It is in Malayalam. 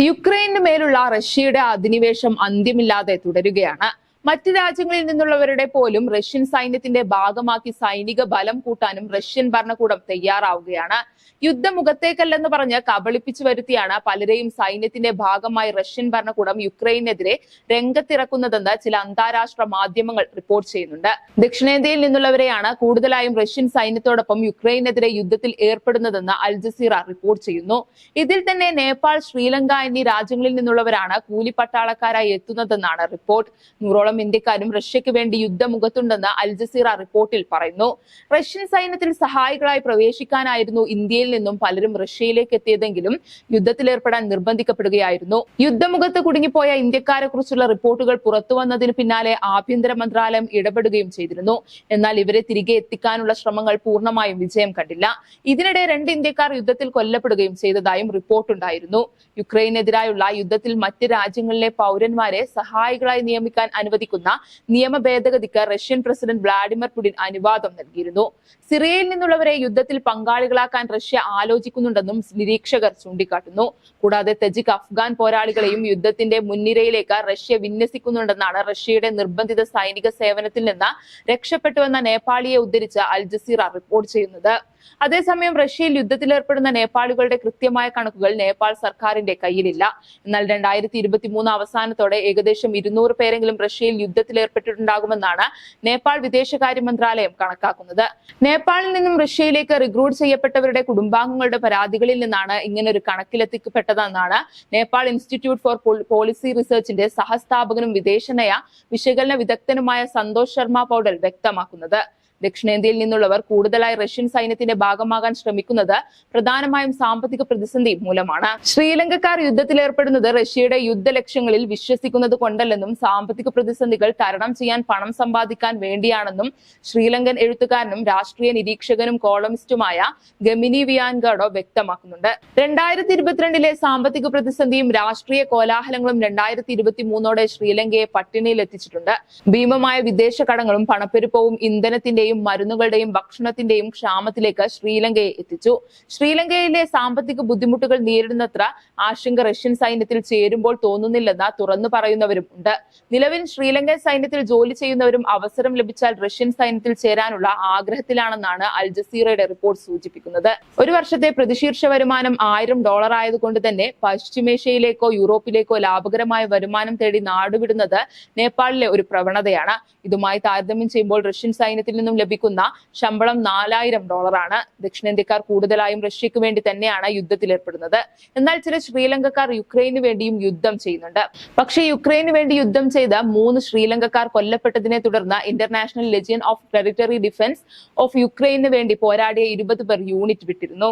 യുക്രൈനു മേലുള്ള റഷ്യയുടെ അധിനിവേശം അന്ത്യമില്ലാതെ തുടരുകയാണ്. മറ്റ് രാജ്യങ്ങളിൽ നിന്നുള്ളവരുടെ പോലും റഷ്യൻ സൈന്യത്തിന്റെ ഭാഗമാക്കി സൈനിക ബലം കൂട്ടാനും റഷ്യൻ ഭരണകൂടം തയ്യാറാവുകയാണ്. യുദ്ധമുഖത്തേക്കല്ലെന്ന് പറഞ്ഞ് കബളിപ്പിച്ചു വരുത്തിയാണ് പലരെയും സൈന്യത്തിന്റെ ഭാഗമായി റഷ്യൻ ഭരണകൂടം യുക്രൈനെതിരെ രംഗത്തിറക്കുന്നതെന്ന് ചില അന്താരാഷ്ട്ര മാധ്യമങ്ങൾ റിപ്പോർട്ട് ചെയ്യുന്നുണ്ട്. ദക്ഷിണേന്ത്യയിൽ നിന്നുള്ളവരെയാണ് കൂടുതലായും റഷ്യൻ സൈന്യത്തോടൊപ്പം യുക്രൈനെതിരെ യുദ്ധത്തിൽ ഏർപ്പെടുന്നതെന്ന് അൽ ജസീറ റിപ്പോർട്ട് ചെയ്യുന്നു. ഇതിൽ തന്നെ നേപ്പാൾ ശ്രീലങ്ക എന്നീ രാജ്യങ്ങളിൽ നിന്നുള്ളവരാണ് കൂലിപ്പട്ടാളക്കാരായി എത്തുന്നതെന്നാണ് റിപ്പോർട്ട്. നൂറോളം ഇന്ത്യക്കാരും റഷ്യക്ക് വേണ്ടി യുദ്ധമുഖത്തുണ്ടെന്ന് അൽ ജസീറ റിപ്പോർട്ടിൽ പറയുന്നു. റഷ്യൻ സൈന്യത്തിൽ സഹായികളായി പ്രവേശിക്കാനായിരുന്നു ഇന്ത്യയിൽ നിന്നും പലരും റഷ്യയിലേക്ക് എത്തിയതെങ്കിലും യുദ്ധത്തിലേർപ്പെടാൻ നിർബന്ധിക്കപ്പെടുകയായിരുന്നു. യുദ്ധമുഖത്ത് കുടുങ്ങിപ്പോയ ഇന്ത്യക്കാരെ കുറിച്ചുള്ള റിപ്പോർട്ടുകൾ പുറത്തു വന്നതിന് പിന്നാലെ ആഭ്യന്തര മന്ത്രാലയം ഇടപെടുകയും ചെയ്തിരുന്നു. എന്നാൽ ഇവരെ തിരികെ എത്തിക്കാനുള്ള ശ്രമങ്ങൾ പൂർണമായും വിജയം കണ്ടില്ല. ഇതിനിടെ രണ്ട് ഇന്ത്യക്കാർ യുദ്ധത്തിൽ കൊല്ലപ്പെടുകയും ചെയ്തതായും റിപ്പോർട്ടുണ്ടായിരുന്നു. യുക്രൈനെതിരായുള്ള യുദ്ധത്തിൽ മറ്റ് രാജ്യങ്ങളിലെ പൗരന്മാരെ സഹായികളായി നിയമിക്കാൻ അനുവദിക്കുന്ന നിയമ ഭേദഗതിക്ക് റഷ്യൻ പ്രസിഡന്റ് വ്ളാഡിമിർ പുടിൻ അനുവാദം നൽകിയിരുന്നു. സിറിയയിൽ നിന്നുള്ളവരെ യുദ്ധത്തിൽ പങ്കാളികളാക്കാൻ റഷ്യ ആലോചിക്കുന്നുണ്ടെന്നും നിരീക്ഷകർ ചൂണ്ടിക്കാട്ടുന്നു. കൂടാതെ തജിക് അഫ്ഗാൻ പോരാളികളെയും യുദ്ധത്തിന്റെ മുൻനിരയിലേക്ക് റഷ്യ വിന്യസിക്കുന്നുണ്ടെന്നാണ് റഷ്യയുടെ നിർബന്ധിത സൈനിക സേവനത്തിൽ നിന്ന് രക്ഷപ്പെട്ടുവെന്ന നേപ്പാളിയെ ഉദ്ധരിച്ച് അൽ ജസീറ റിപ്പോർട്ട് ചെയ്യുന്നത്. അതേസമയം റഷ്യയിൽ യുദ്ധത്തിലേർപ്പെടുന്ന നേപ്പാളികളുടെ കൃത്യമായ കണക്കുകൾ നേപ്പാൾ സർക്കാരിന്റെ കയ്യിലില്ല. എന്നാൽ രണ്ടായിരത്തി ഇരുപത്തി മൂന്ന് അവസാനത്തോടെ ഏകദേശം ഇരുന്നൂറ് പേരെങ്കിലും റഷ്യയിൽ യുദ്ധത്തിലേർപ്പെട്ടിട്ടുണ്ടാകുമെന്നാണ് നേപ്പാൾ വിദേശകാര്യ മന്ത്രാലയം കണക്കാക്കുന്നത്. നേപ്പാളിൽ നിന്നും റഷ്യയിലേക്ക് റിക്രൂട്ട് ചെയ്യപ്പെട്ടവരുടെ കുടുംബാംഗങ്ങളുടെ പരാതികളിൽ നിന്നാണ് ഇങ്ങനെ ഒരു കണക്കിലെത്തിക്കപ്പെട്ടതെന്നാണ് നേപ്പാൾ ഇൻസ്റ്റിറ്റ്യൂട്ട് ഫോർ പോളിസി റിസർച്ചിന്റെ സഹസ്ഥാപകനും വിദേശനയ വിശകലന വിദഗ്ധനുമായ സന്തോഷ് ശർമ്മ പൗഡൽ വ്യക്തമാക്കുന്നത്. ദക്ഷിണേന്ത്യയിൽ നിന്നുള്ളവർ കൂടുതലായി റഷ്യൻ സൈന്യത്തിന്റെ ഭാഗമാകാൻ ശ്രമിക്കുന്നത് പ്രധാനമായും സാമ്പത്തിക പ്രതിസന്ധി മൂലമാണ്. ശ്രീലങ്കക്കാർ യുദ്ധത്തിലേർപ്പെടുന്നത് റഷ്യയുടെ യുദ്ധ ലക്ഷ്യങ്ങളിൽ വിശ്വസിക്കുന്നത് കൊണ്ടല്ലെന്നും സാമ്പത്തിക പ്രതിസന്ധികൾ തരണം ചെയ്യാൻ പണം സമ്പാദിക്കാൻ വേണ്ടിയാണെന്നും ശ്രീലങ്കൻ എഴുത്തുകാരനും രാഷ്ട്രീയ നിരീക്ഷകനും കോളമിസ്റ്റുമായ ഗമിനി വിയാൻഗാഡോ വ്യക്തമാക്കുന്നുണ്ട്. രണ്ടായിരത്തി ഇരുപത്തിരണ്ടിലെ സാമ്പത്തിക പ്രതിസന്ധിയും രാഷ്ട്രീയ കോലാഹലങ്ങളും രണ്ടായിരത്തി ഇരുപത്തി മൂന്നോടെ ശ്രീലങ്കയെ പട്ടിണിയിൽ എത്തിച്ചിട്ടുണ്ട് ഭീമമായ വിദേശ കടങ്ങളും പണപ്പെരുപ്പവും ഇന്ധനത്തിന്റെയും മരുന്നുകളുടെയും ഭക്ഷണത്തിന്റെയും ക്ഷാമത്തിലേക്ക് ശ്രീലങ്കയെ എത്തിച്ചു. ശ്രീലങ്കയിലെ സാമ്പത്തിക ബുദ്ധിമുട്ടുകൾ നേരിടുന്നത്ര ആശങ്ക റഷ്യൻ സൈന്യത്തിൽ ചേരുമ്പോൾ തോന്നുന്നില്ലെന്ന് തുറന്നു പറയുന്നവരും ഉണ്ട്. നിലവിൽ ശ്രീലങ്കൻ സൈന്യത്തിൽ ജോലി ചെയ്യുന്നവരും അവസരം ലഭിച്ചാൽ റഷ്യൻ സൈന്യത്തിൽ ചേരാനുള്ള ആഗ്രഹത്തിലാണെന്നാണ് അൽ ജസീറയുടെ റിപ്പോർട്ട് സൂചിപ്പിക്കുന്നത്. ഒരു വർഷത്തെ പ്രതിശീർഷ വരുമാനം ആയിരം ഡോളർ ആയതുകൊണ്ട് തന്നെ പശ്ചിമേഷ്യയിലേക്കോ യൂറോപ്പിലേക്കോ ലാഭകരമായ വരുമാനം തേടി നാടുവിടുന്നത് നേപ്പാളിലെ ഒരു പ്രവണതയാണ്. ഇതുമായി താരതമ്യം ചെയ്യുമ്പോൾ റഷ്യൻ സൈന്യത്തിൽ നിന്നും ലഭിക്കുന്ന ശമ്പളം നാലായിരം ഡോളറാണ് ദക്ഷിണേന്ത്യക്കാർ കൂടുതലായും റഷ്യക്ക് വേണ്ടി തന്നെയാണ് യുദ്ധത്തിൽ ഏർപ്പെടുന്നത്. എന്നാൽ ചില ശ്രീലങ്കക്കാർ യുക്രൈന് വേണ്ടിയും യുദ്ധം ചെയ്യുന്നുണ്ട്. പക്ഷേ യുക്രൈന് വേണ്ടി യുദ്ധം ചെയ്ത മൂന്ന് ശ്രീലങ്കക്കാർ കൊല്ലപ്പെട്ടതിനെ തുടർന്ന് international legion of territory defence of യുക്രൈന് വേണ്ടി പോരാടിയ ഇരുപത് പേർ യൂണിറ്റ് വിട്ടിരുന്നു.